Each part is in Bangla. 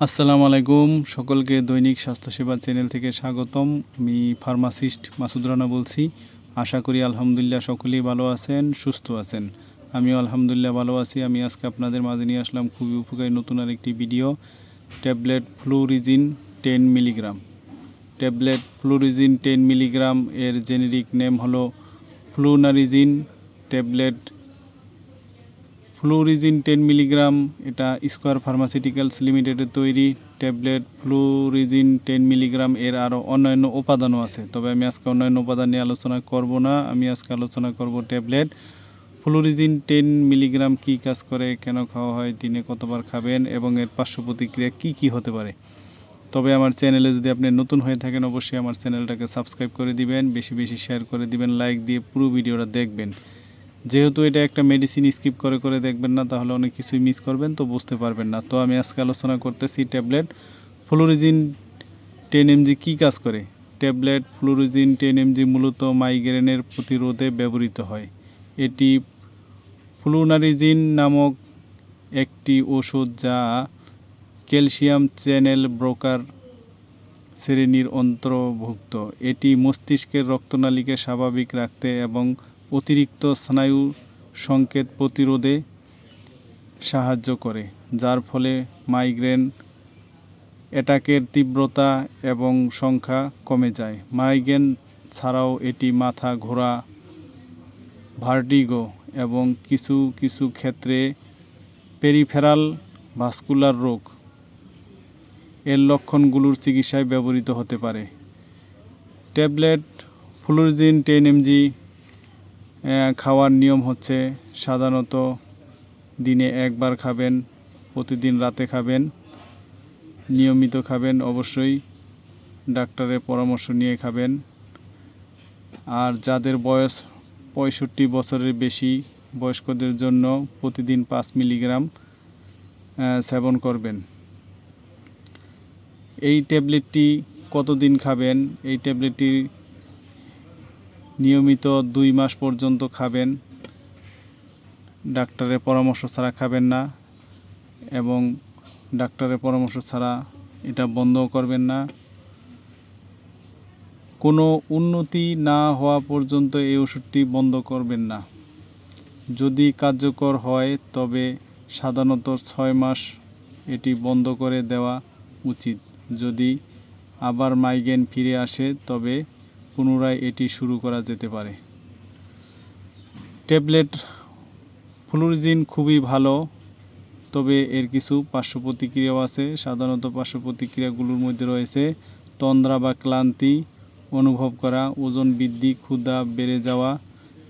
আসসালামু আলাইকুম। সকলকে দৈনিক স্বাস্থ্যসেবা চ্যানেল থেকে স্বাগতম। আমি ফার্মাসিস্ট মাসুদ রানা বলছি। আশা করি আলহামদুলিল্লাহ সকলেই ভালো আছেন, সুস্থ আছেন। আমিও আলহামদুলিল্লাহ ভালো আছি। আমি আজকে আপনাদের মাঝে নিয়ে আসলাম খুবই উপকারী নতুন আরেকটি video. Tablet Flurizin ten milligram. Tablet Flurizin ten milligram এর জেনেরিক নেম হলো flunarizine. Tablet Flurizin ten milligram এটা স্কোয়ার ফার্মাসিউটিক্যালস লিমিটেডের তৈরি ট্যাবলেট ফ্লুরিজিন টেন মিলিগ্রাম এর আরও অন্যান্য উপাদানও আছে। তবে আমি আজকে অন্যান্য উপাদান নিয়ে আলোচনা করব না। আমি আজকে আলোচনা করব ট্যাবলেট ফ্লুরিজিন টেন মিলিগ্রাম কী কাজ করে, কেন খাওয়া হয়, দিনে কতবার খাবেন, এবং এর পার্শ্ব প্রতিক্রিয়া কী কী হতে পারে? তবে আমার চ্যানেলে যদি আপনি নতুন হয়ে থাকেন, অবশ্যই আমার চ্যানেলটাকে সাবস্ক্রাইব করে দিবেন, বেশি বেশি শেয়ার করে দিবেন লাইক দিয়ে পুরো ভিডিওটা দেখবেন। যেহেতু এটা একটা মেডিসিন স্কিপ করে করে দেখবেন না, তাহলে অনেক কিছুই মিস করবেন, তো বুঝতে পারবেন না। তো আমি আজকে আলোচনা করতেছি tablet Florizin ten M G কী কাজ করে? ট্যাবলেট ফ্লোরিজিন টেন এমজি মূলত মাইগ্রেনের প্রতিরোধে ব্যবহৃত হয়। এটি ফ্লুনারিজিন নামক একটি ওষুধ যা ক্যালসিয়াম চ্যানেল ব্রোকার শ্রেণির অন্তর্ভুক্ত। এটি মস্তিষ্কের রক্তনালীকে স্বাভাবিক রাখতে এবং অতিরিক্ত স্নায়ু সংকেত প্রতিরোধে সাহায্য করে, যার ফলে মাইগ্রেন অ্যাটাকের তীব্রতা এবং সংখ্যা কমে যায়। মাইগ্রেন ছাড়াও এটি মাথা ঘোরা, ভার্টিগো এবং কিছু কিছু ক্ষেত্রে পেরিফেরাল ভাস্কুলার রোগ। এর লক্ষণগুলোর চিকিৎসায় ব্যবহৃত হতে পারে। ট্যাবলেট, ফ্লুরজিন টেন এমজি খাওয়ার নিয়ম হচ্ছে সাধারণত দিনে একবার খাবেন, প্রতিদিন রাতে খাবেন, নিয়মিত খাবেন, অবশ্যই ডাক্তারের পরামর্শ নিয়ে খাবেন। আর যাদের বয়স পঁয়ষট্টি বছরের বেশি, বয়স্কদের জন্য প্রতিদিন পাঁচ মিলিগ্রাম সেবন করবেন। এই ট্যাবলেটটি কতদিন খাবেন? এই ট্যাবলেটটি নিয়মিত দুই মাস পর্যন্ত খাবেন। ডাক্তারের পরামর্শ ছাড়া খাবেন না এবং ডাক্তারের পরামর্শ ছাড়া এটা বন্ধ করবেন না। কোনো উন্নতি না হওয়া পর্যন্ত এই ওষুধটি বন্ধ করবেন না। যদি কার্যকর হয়, তবে সাধারণত ছয় মাস এটি বন্ধ করে দেওয়া উচিত। যদি আবার মাইগ্রেন ফিরে আসে, তবে পুনরায় এটি শুরু করা যেতে পারে। ট্যাবলেট ফ্লুরজিন খুবই ভালো, তবে এর কিছু পার্শ্ব প্রতিক্রিয়াও আছে। সাধারণত পার্শ্ব প্রতিক্রিয়াগুলোর মধ্যে রয়েছে তন্দ্রা বা ক্লান্তি, অনুভব করা, ওজন বৃদ্ধি, ক্ষুধা, বেড়ে যাওয়া,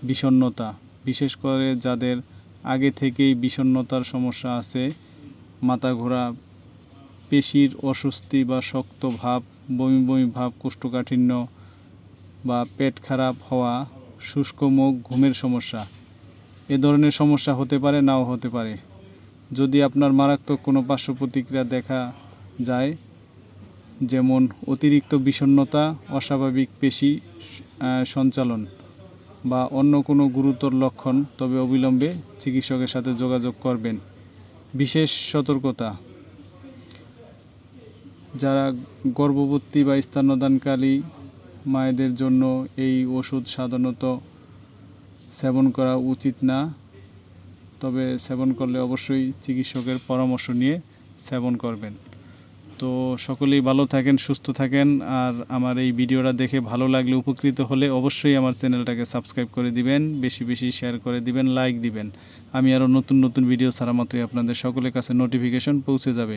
বিষণ্ণতা। বিশেষ করে যাদের আগে থেকেই বিষণ্ণতার সমস্যা আছে, মাথা ঘোরা, পেশির অস্বস্তি বা শক্ত ভাব, বমি বমি ভাব, কোষ্ঠকাঠিন্য বা পেট খারাপ হওয়া, শুষ্ক মুখ, ঘুমের সমস্যা, এ ধরনের সমস্যা হতে পারে, নাও হতে পারে। যদি আপনার মারাত্মক কোনো পার্শ্ব প্রতিক্রিয়া দেখা যায়, যেমন অতিরিক্ত বিষণ্ণতা, অস্বাভাবিক পেশি সঞ্চালন বা অন্য কোনো গুরুতর লক্ষণ, তবে অবিলম্বে চিকিৎসকের সাথে যোগাযোগ করবেন। বিশেষ সতর্কতা, যারা গর্ভবতী বা স্তন্যদানকারী মায়েদের জন্য এই ওষুধ সাধারণত সেবন করা উচিত না। তবে সেবন করলে অবশ্যই চিকিৎসকের পরামর্শ নিয়ে সেবন করবেন। তো সকলেই ভালো থাকেন, সুস্থ থাকেন। আর আমার এই ভিডিওটা দেখে ভালো লাগলে, উপকৃত হলে অবশ্যই আমার চ্যানেলটাকে সাবস্ক্রাইব করে দিবেন, বেশি বেশি শেয়ার করে দিবেন, লাইক দিবেন। আমি আরও নতুন নতুন ভিডিও ছাড়া মাত্রই আপনাদের সকলের কাছে নোটিফিকেশন পৌঁছে যাবে।